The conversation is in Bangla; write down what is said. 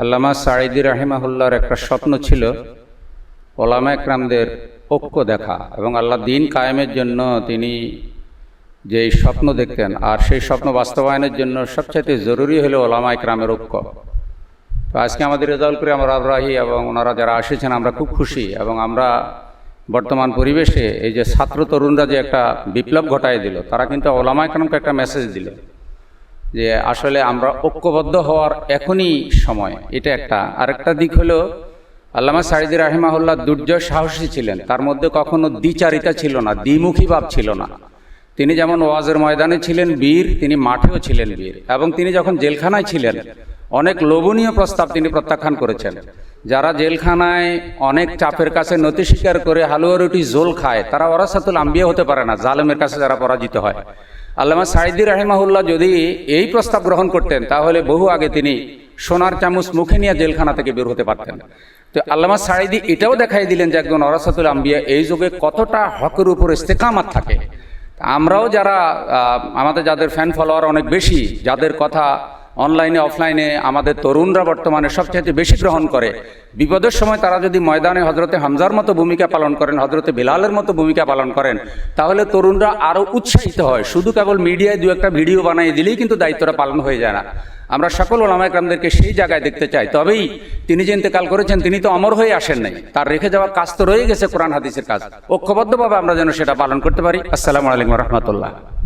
আল্লামা সাঈদি রাহিমাহুল্লার একটা স্বপ্ন ছিল ওলামা একরামদের ঐক্য দেখা এবং আল্লাহ দিন কায়েমের জন্য তিনি যেই স্বপ্ন দেখতেন, আর সেই স্বপ্ন বাস্তবায়নের জন্য সবচাইতে জরুরি হলো ওলামা একরামের ঐক্য। তো আজকে আমাদের রেজাল্ট করে আমরা আবরাহি এবং ওনারা যারা এসেছেন আমরা খুব খুশি এবং আমরা বর্তমান পরিবেশে এই যে ছাত্র তরুণরা যে একটা বিপ্লব ঘটায় দিল, তারা কিন্তু ওলামা একরামকে একটা মেসেজ দিল। যে আসলে আমরা ঐক্যবদ্ধ হওয়ার এখনই সময়। এটা একটা। আরেকটা দিক হলো, আল্লামা সাইদি রাহিমাহুল্লাহ দুর্জয় সাহসী ছিলেন। তার মধ্যে কখনো দ্বিচারিতা ছিল না, দ্বিমুখী ভাব ছিল না। তিনি যেমন ওয়াজের ময়দানে ছিলেন বীর, তিনি মাঠেও ছিলেন বীর। এবং তিনি যখন জেলখানায় ছিলেন, অনেক লোভনীয় প্রস্তাব তিনি প্রত্যাখ্যান করেছেন। যারা জেলখানায় অনেক চাপের কাছে নতি স্বীকার করে হালুয়া রুটি জোল খায়, তারা ওরাসাতুল আম্বিয়া হতে পারে না, জালেমের কাছে যারা পরাজিত হয়। আল্লামা সাইদি রাহেমাহুল্লাহ যদি এই প্রস্তাব গ্রহণ করতেন, তাহলে বহু আগে তিনি সোনার চামচ মুখে নিয়ে জেলখানা থেকে বের হতে পারতেন। তো আল্লামা সাইদি এটাও দেখাই দিলেন যে একজন অরাসাতুল আম্বিয়া এই যুগে কতটা হকের উপর ইস্তেকামাত থাকে। আমরাও যারা আমাদের যাদের ফ্যান ফলোয়ার অনেক বেশি, যাদের কথা অনলাইনে অফলাইনে আমাদের তরুণরা বর্তমানে সবচেয়ে বেশি গ্রহণ করে। বিপদের সময় তারা যদি ময়দানে হজরতে হামজার মতো ভূমিকা পালন করেন হজরতে বিলালের মতো ভূমিকা পালন করেন, তাহলে তরুণরা আরও উৎসাহিত হয়। শুধু কেবল মিডিয়ায় দু একটা ভিডিও বানিয়ে দিলেই কিন্তু দায়িত্বটা পালন হয়ে যায় না। আমরা সকল ওলামাইকরামদেরকে সেই জায়গায় দেখতে চাই। তবেই তিনি যে ইন্তেকাল করেছেন, তিনি তো অমর হয়ে আসেন নাই। তার রেখে যাওয়া কাজ তো রয়ে গেছে কোরআন, হাদিসের কাজ। ঐক্যবদ্ধভাবে আমরা যেন সেটা পালন করতে পারি। আসসালামু আলাইকুম রহমতুল্লাহ।